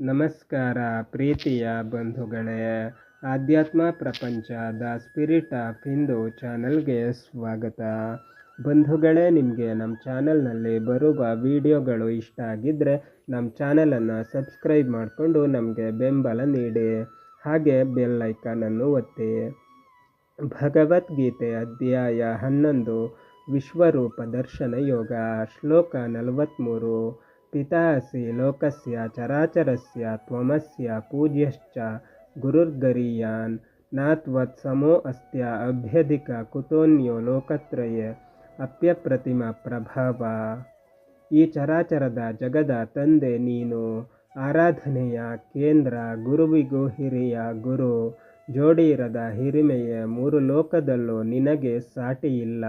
ನಮಸ್ಕಾರ ಪ್ರೀತಿಯ ಬಂಧುಗಳೇ, ಆಧ್ಯಾತ್ಮ ಪ್ರಪಂಚ ದ ಸ್ಪಿರಿಟ್ ಆಫ್ ಹಿಂದೂ ಚಾನಲ್ಗೆ ಸ್ವಾಗತ. ಬಂಧುಗಳೇ, ನಿಮಗೆ ನಮ್ಮ ಚಾನಲ್ನಲ್ಲಿ ಬರುವ ವಿಡಿಯೋಗಳು ಇಷ್ಟ ಆಗಿದ್ದರೆ ನಮ್ಮ ಚಾನಲನ್ನು ಸಬ್ಸ್ಕ್ರೈಬ್ ಮಾಡಿಕೊಂಡು ನಮಗೆ ಬೆಂಬಲ ನೀಡಿ. ಹಾಗೆ ಬೆಲ್ ಐಕಾನನ್ನು ಒತ್ತಿ. ಭಗವದ್ಗೀತೆ ಅಧ್ಯಾಯ ಹನ್ನೊಂದು, ವಿಶ್ವರೂಪ ದರ್ಶನ ಯೋಗ, ಶ್ಲೋಕ ನಲವತ್ತ್ಮೂರು ಪಿತಾಸಿ ಲೋಕಸ್ಯ ಚರಾಚರಸ್ಯ ತ್ವಮಸ್ಯ ಪೂಜ್ಯಶ್ಚ ಗುರುರ್ಗರೀಯಾನ್ ನಾತ್ವತ್ ಸಮೋ ಅಸ್ತ್ಯ ಅಭ್ಯಧಿಕ ಕುತೋನ್ಯೋ ಲೋಕತ್ರಯೇ ಅಪ್ಯಪ್ರತಿಮ ಪ್ರಭಾವ. ಈ ಚರಾಚರದ ಜಗದ ತಂದೆ ನೀನು, ಆರಾಧನೆಯ ಕೇಂದ್ರ ಗುರುವಿಗೂ ಹಿರಿಯ ಗುರು, ಜೋಡಿರದ ಹಿರಿಮೆಯ ಮೂರು ಲೋಕದಲ್ಲೂ ನಿನಗೆ ಸಾಟಿಯಿಲ್ಲ.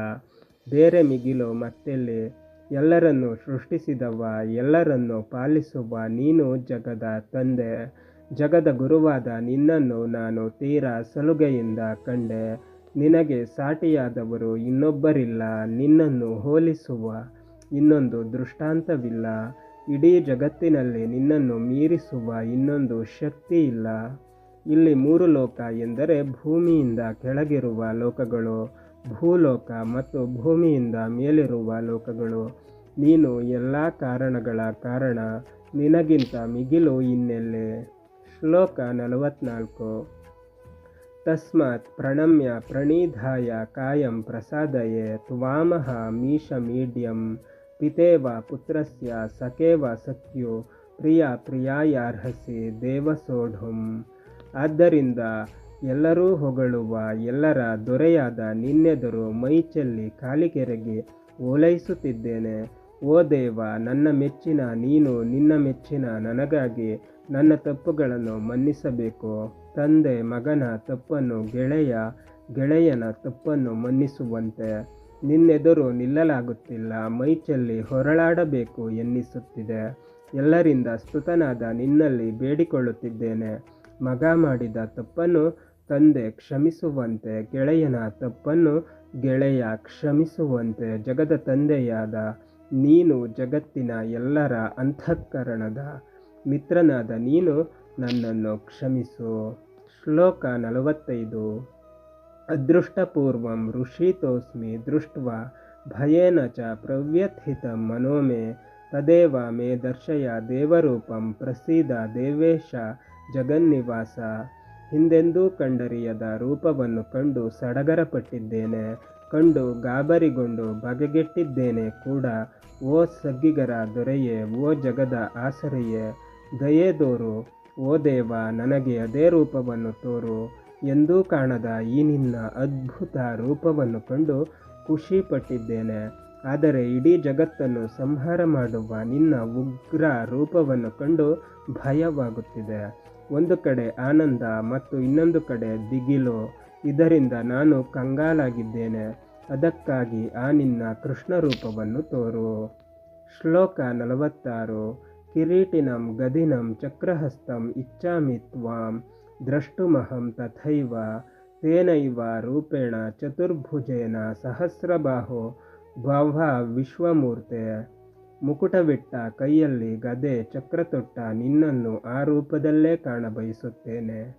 ಬೇರೆ ಮಿಗಿಲು ಮತ್ತೆಲ್ಲಿ ಎಲ್ಲರನ್ನು ಸೃಷ್ಟಿಸಿದವ, ಎಲ್ಲರನ್ನು ಪಾಲಿಸುವ ನೀನು ಜಗದ ತಂದೆ. ಜಗದ ಗುರುವಾದ ನಿನ್ನನ್ನು ನಾನು ತೀರಾ ಸಲುಗೆಯಿಂದ ಕಂಡೆ. ನಿನಗೆ ಸಾಟಿಯಾದವರು ಇನ್ನೊಬ್ಬರಿಲ್ಲ, ನಿನ್ನನ್ನು ಹೋಲಿಸುವ ಇನ್ನೊಂದು ದೃಷ್ಟಾಂತವಿಲ್ಲ. ಇಡೀ ಜಗತ್ತಿನಲ್ಲಿ ನಿನ್ನನ್ನು ಮೀರಿಸುವ ಇನ್ನೊಂದು ಶಕ್ತಿ ಇಲ್ಲ ಇಲ್ಲಿ ಮೂರು ಲೋಕ ಎಂದರೆ ಭೂಮಿಯಿಂದ ಕೆಳಗಿರುವ ಲೋಕಗಳು. ಭೂಲೋಕ ಮತ್ತು ಭೂಮಿಯಿಂದ ಮೇಲಿರುವ ಲೋಕಗಳು. ನೀನು ಎಲ್ಲ ಕಾರಣಗಳ ಕಾರಣ ನಿನಗಿಂತ ಮಿಗಿಲು ಇನ್ನೆಲ್ಲೆ? ಶ್ಲೋಕ ನಲವತ್ನಾಲ್ಕು. ತಸ್ಮಾತ್ ಪ್ರಣಮ್ಯ ಪ್ರಣೀಧಾಯ ಕಾಯಂ ಪ್ರಸಾದಯೇ ತ್ವಾಮಹ ಮೀಶ ಮೀಡ್ಯಂ. ಪಿತೇವ ಪುತ್ರಸ್ಯ ಸಖೇವ ಸಖ್ಯು ಪ್ರಿಯ ಪ್ರಿಯಾಯಾರ್ಹಸಿ ದೇವಸೋಢುಂ. ಆದ್ದರಿಂದ ಎಲ್ಲರೂ ಹೊಗಳುವ ಎಲ್ಲರ ದೊರೆಯಾದ ನಿನ್ನೆದುರು ಮೈಚೆಲ್ಲಿ ಕಾಲಿಕೆರೆಗೆ ಓಲೈಸುತ್ತಿದ್ದೇನೆ. ಓ ದೇವ, ನನ್ನ ಮೆಚ್ಚಿನ ನೀನು ನಿನ್ನ ಮೆಚ್ಚಿನ ನನಗಾಗಿ ನನ್ನ ತಪ್ಪುಗಳನ್ನು ಮನ್ನಿಸಬೇಕು. ತಂದೆ ಮಗನ ತಪ್ಪನ್ನು ಗೆಳೆಯ ಗೆಳೆಯನ ತಪ್ಪನ್ನು ಮನ್ನಿಸುವಂತೆ. ನಿನ್ನೆದುರು ನಿಲ್ಲಲಾಗುತ್ತಿಲ್ಲ, ಮೈಚೆಲ್ಲಿ ಹೊರಳಾಡಬೇಕು ಎನ್ನಿಸುತ್ತಿದೆ. ಎಲ್ಲರಿಂದ ಸ್ತುತನಾದ ನಿನ್ನಲ್ಲಿ ಬೇಡಿಕೊಳ್ಳುತ್ತಿದ್ದೇನೆ. ಮಗ ಮಾಡಿದ ತಪ್ಪನ್ನು ತಂದೆ ಕ್ಷಮಿಸುವಂತೆ, ಗೆಳೆಯನ ತಪ್ಪನ್ನು ಗೆಳೆಯ ಕ್ಷಮಿಸುವಂತೆ, ಜಗದ ತಂದೆಯಾದ ನೀನು ಜಗತ್ತಿನ ಎಲ್ಲರ ಅಂತಃಕರಣದ ಮಿತ್ರನಾದ ನೀನು ನನ್ನನ್ನು ಕ್ಷಮಿಸು. ಶ್ಲೋಕ ನಲವತ್ತೈದು. ಅದೃಷ್ಟಪೂರ್ವಂ ಋಷಿತೋಸ್ಮಿ ದೃಷ್ಟ ಭಯೇನ ಚ ಪ್ರವ್ಯಥಿತ ಮನೋಮೇ ತದೇವ ಮೇ ದರ್ಶಯ ದೇವರೂಪಂ ಪ್ರಸೀದ ದೇವೇಶ ಜಗನ್ನಿವಾಸ. ಹಿಂದೆಂದೂ ಕಂಡರಿಯದ ರೂಪವನ್ನು ಕಂಡು ಸಡಗರಪಟ್ಟಿದ್ದೇನೆ, ಕಂಡು ಗಾಬರಿಗೊಂಡು ಬಗೆಗೆಟ್ಟಿದ್ದೇನೆ ಕೂಡ. ಓ ಸಗ್ಗಿಗರ ದೊರೆಯೇ, ಓ ಜಗದ ಆಸರೆಯೇ. ದಯೇದೋರು ಓ ದೇವ, ನನಗೆ ಅದೇ ರೂಪವನ್ನು ತೋರು. ಎಂದೂ ಕಾಣದ ಈ ನಿನ್ನ ಅದ್ಭುತ ರೂಪವನ್ನು ಕಂಡು ಖುಷಿಪಟ್ಟಿದ್ದೇನೆ. ಆದರೆ ಇಡೀ ಜಗತ್ತನ್ನು ಸಂಹಾರ ಮಾಡುವ ನಿನ್ನ ಉಗ್ರ ರೂಪವನ್ನು ಕಂಡು ಭಯವಾಗುತ್ತಿದೆ. ಒಂದು ಕಡೆ ಆನಂದ ಮತ್ತು ಇನ್ನೊಂದು ಕಡೆ ದಿಗಿಲು. ಇದರಿಂದ ನಾನು ಕಂಗಾಲಾಗಿದ್ದೇನೆ. ಅದಕ್ಕಾಗಿ ಆ ನಿನ್ನ ಕೃಷ್ಣ ರೂಪವನ್ನು ತೋರು. ಶ್ಲೋಕ ನಲವತ್ತಾರು. ಕಿರೀಟಿನಂ ಗದಿನಂ ಚಕ್ರಹಸ್ತಂ ಇಚ್ಛಾಮಿ ತ್ವಾಂ ದ್ರಷ್ಟುಮಹಂ ತಥೈವ. ತೇನೈವ ರೂಪೇಣ ಚತುರ್ಭುಜೇನ ಸಹಸ್ರಬಾಹೋ ಭಾವ ವಿಶ್ವಮೂರ್ತೆ. ಮುಕುಟವಿಟ್ಟ ಕೈಯಲ್ಲಿ ಗದೆ ಚಕ್ರ ತೊಟ್ಟ ನಿನ್ನನ್ನು ಆ ರೂಪದಲ್ಲೇ ಕಾಣಬಯಸುತ್ತೇನೆ.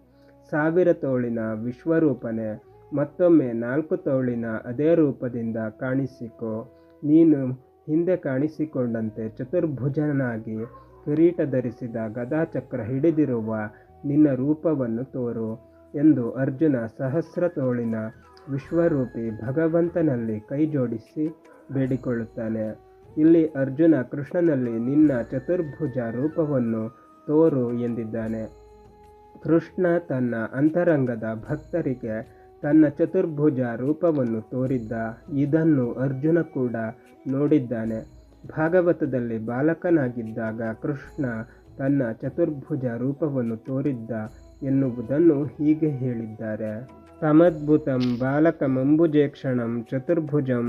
ಸಾವಿರ ತೋಳಿನ ವಿಶ್ವರೂಪನೆ ಮತ್ತೊಮ್ಮೆ ನಾಲ್ಕು ತೋಳಿನ ಅದೇ ರೂಪದಿಂದ ಕಾಣಿಸಿಕೊ. ನೀನು ಹಿಂದೆ ಕಾಣಿಸಿಕೊಂಡಂತೆ ಚತುರ್ಭುಜನಾಗಿ ಕಿರೀಟ ಧರಿಸಿದ ಗದಾಚಕ್ರ ಹಿಡಿದಿರುವ ನಿನ್ನ ರೂಪವನ್ನು ತೋರು ಎಂದು ಅರ್ಜುನ ಸಹಸ್ರ ತೋಳಿನ ವಿಶ್ವರೂಪಿ ಭಗವಂತನಲ್ಲಿ ಕೈ ಜೋಡಿಸಿ ಬೇಡಿಕೊಳ್ಳುತ್ತಾನೆ. ಇಲ್ಲಿ ಅರ್ಜುನ ಕೃಷ್ಣನಲ್ಲಿ ನಿನ್ನ ಚತುರ್ಭುಜ ರೂಪವನ್ನು ತೋರು ಎಂದಿದ್ದಾನೆ. ಕೃಷ್ಣ ತನ್ನ ಅಂತರಂಗದ ಭಕ್ತರಿಗೆ ತನ್ನ ಚತುರ್ಭುಜ ರೂಪವನ್ನು ತೋರಿದ್ದ. ಇದನ್ನು ಅರ್ಜುನ ಕೂಡ ನೋಡಿದ್ದಾನೆ. ಭಾಗವತದಲ್ಲಿ ಬಾಲಕನಾಗಿದ್ದಾಗ ಕೃಷ್ಣ ತನ್ನ ಚತುರ್ಭುಜ ರೂಪವನ್ನು ತೋರಿದ್ದ ಎನ್ನುವುದನ್ನು ಹೀಗೆ ಹೇಳಿದ್ದಾರೆ. ತಮದ್ಭುತಂ ಬಾಲಕಮಂಬುಜೇಕ್ಷಣಂ ಚತುರ್ಭುಜಂ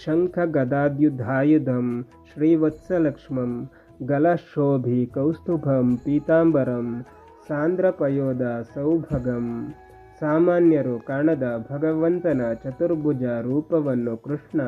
ಶಂಖಗದಾದ್ಯುಧಾಯುಧಂ ಶ್ರೀವತ್ಸಲಕ್ಷ್ಮಂ ಗಲಶೋಭಿ ಕೌಸ್ತುಭಂ ಪೀತಾಂಬರಂ ಸಾಂದ್ರಪಯೋದ ಸೌಭಗಂ ಸಾಮಾನ್ಯರು ಕಾಣದ ಭಗವಂತನ ಚತುರ್ಭುಜ ರೂಪವನ್ನು ಕೃಷ್ಣ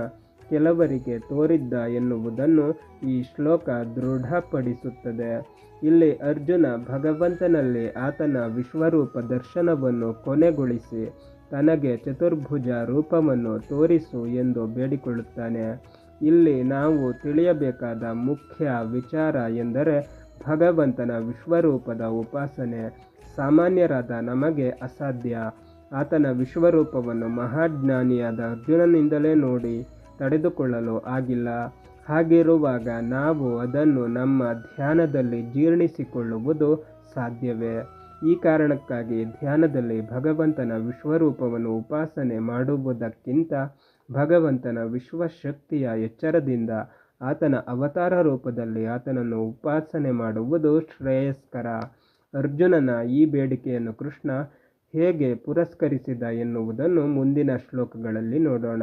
ಕೆಲವರಿಗೆ ತೋರಿದ್ದ ಎನ್ನುವುದನ್ನು ಈ ಶ್ಲೋಕ ದೃಢಪಡಿಸುತ್ತದೆ. ಇಲ್ಲಿ ಅರ್ಜುನ ಭಗವಂತನಲ್ಲಿ ಆತನ ವಿಶ್ವರೂಪ ದರ್ಶನವನ್ನು ಕೊನೆಗೊಳಿಸಿ ತನಗೆ ಚತುರ್ಭುಜ ರೂಪವನ್ನು ತೋರಿಸು ಎಂದು ಬೇಡಿಕೊಳ್ಳುತ್ತಾನೆ. ಇಲ್ಲಿ ನಾವು ತಿಳಿಯಬೇಕಾದ ಮುಖ್ಯ ವಿಚಾರ ಎಂದರೆ ಭಗವಂತನ ವಿಶ್ವರೂಪದ ಉಪಾಸನೆ. ಸಾಮಾನ್ಯರಾದ ನಮಗೆ ಅಸಾಧ್ಯ. ಆತನ ವಿಶ್ವರೂಪವನ್ನು ಮಹಾಜ್ಞಾನಿಯಾದ ಅರ್ಜುನನಿಂದಲೇ ನೋಡಿ. ತಡೆದುಕೊಳ್ಳಲು ಆಗಿಲ್ಲ. ಹಾಗಿರುವಾಗ ನಾವು ಅದನ್ನು ನಮ್ಮ ಧ್ಯಾನದಲ್ಲಿ ಜೀರ್ಣಿಸಿಕೊಳ್ಳುವುದು ಸಾಧ್ಯವೇ? ಈ ಕಾರಣಕ್ಕಾಗಿ ಧ್ಯಾನದಲ್ಲಿ ಭಗವಂತನ ವಿಶ್ವರೂಪವನ್ನು ಉಪಾಸನೆ ಮಾಡುವುದಕ್ಕಿಂತ ಭಗವಂತನ ವಿಶ್ವಶಕ್ತಿಯ ಎಚ್ಚರದಿಂದ ಆತನ ಅವತಾರ ರೂಪದಲ್ಲಿ ಆತನನ್ನು ಉಪಾಸನೆ ಮಾಡುವುದು ಶ್ರೇಯಸ್ಕರ. ಅರ್ಜುನನ ಈ ಬೇಡಿಕೆಯನ್ನು ಕೃಷ್ಣ ಹೇಗೆ ಪುರಸ್ಕರಿಸಿದ ಎನ್ನುವುದನ್ನು ಮುಂದಿನ ಶ್ಲೋಕಗಳಲ್ಲಿ ನೋಡೋಣ.